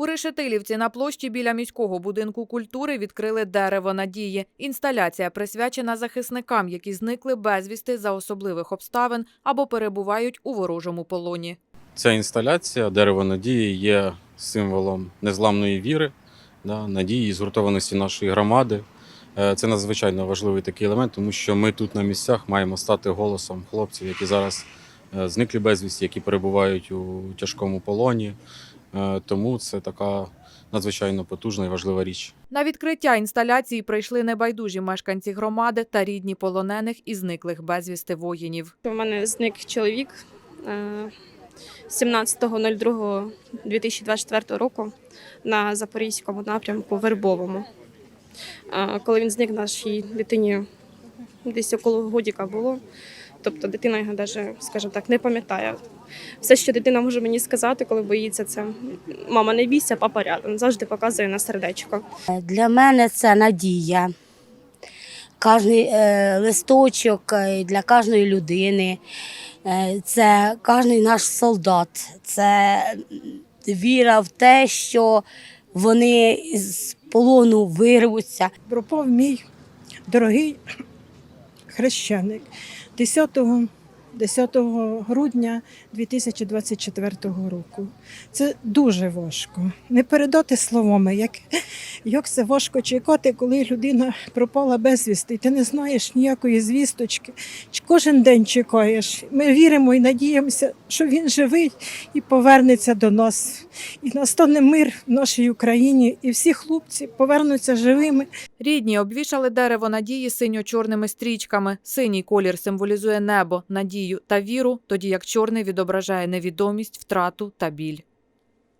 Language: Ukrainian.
У Решетилівці на площі біля міського будинку культури відкрили дерево надії. Інсталяція присвячена захисникам, які зникли безвісти за особливих обставин або перебувають у ворожому полоні. Ця інсталяція дерево надії є символом незламної віри, надії і згуртованості нашої громади. Е, Це надзвичайно важливий такий елемент, тому що ми тут на місцях маємо стати голосом хлопців, які зараз е, зникли безвісті, які перебувають у тяжкому полоні. Е, Тому це така надзвичайно потужна і важлива річ. На відкриття інсталяції прийшли небайдужі мешканці громади та рідні полонених і зниклих безвісти воїнів. У мене зник чоловік е, 17.02.2024 року на Запорізькому напрямку Вербовому. Е, Коли він зник, нашій дитині десь около годіка було. Тобто дитина його навіть, скажімо так, не пам'ятає. Все, що дитина може мені сказати, коли боїться, це мама не бійся, папа рядом. Завжди показує на сердечко. Для мене це надія. Кожний е, листочок е, для кожної людини, е, це кожний наш солдат, це віра в те, що вони з полону вирвуться. пропав мій дорогий хрещеник 10, 10 грудня 2024 року. Це дуже важко. Не передати словами, як, як це важко чекати, коли людина пропала безвісти, ти не знаєш ніякої звісточки. Кожен день чекаєш. Ми віримо і надіємося, що він живий і повернеться до нас. І настане мир в нашій Україні, і всі хлопці повернуться живими. Рідні обвішали дерево надії синьо-чорними стрічками. Синій колір символізує небо, надію та віру, тоді як чорний відображає невідомість, втрату та біль.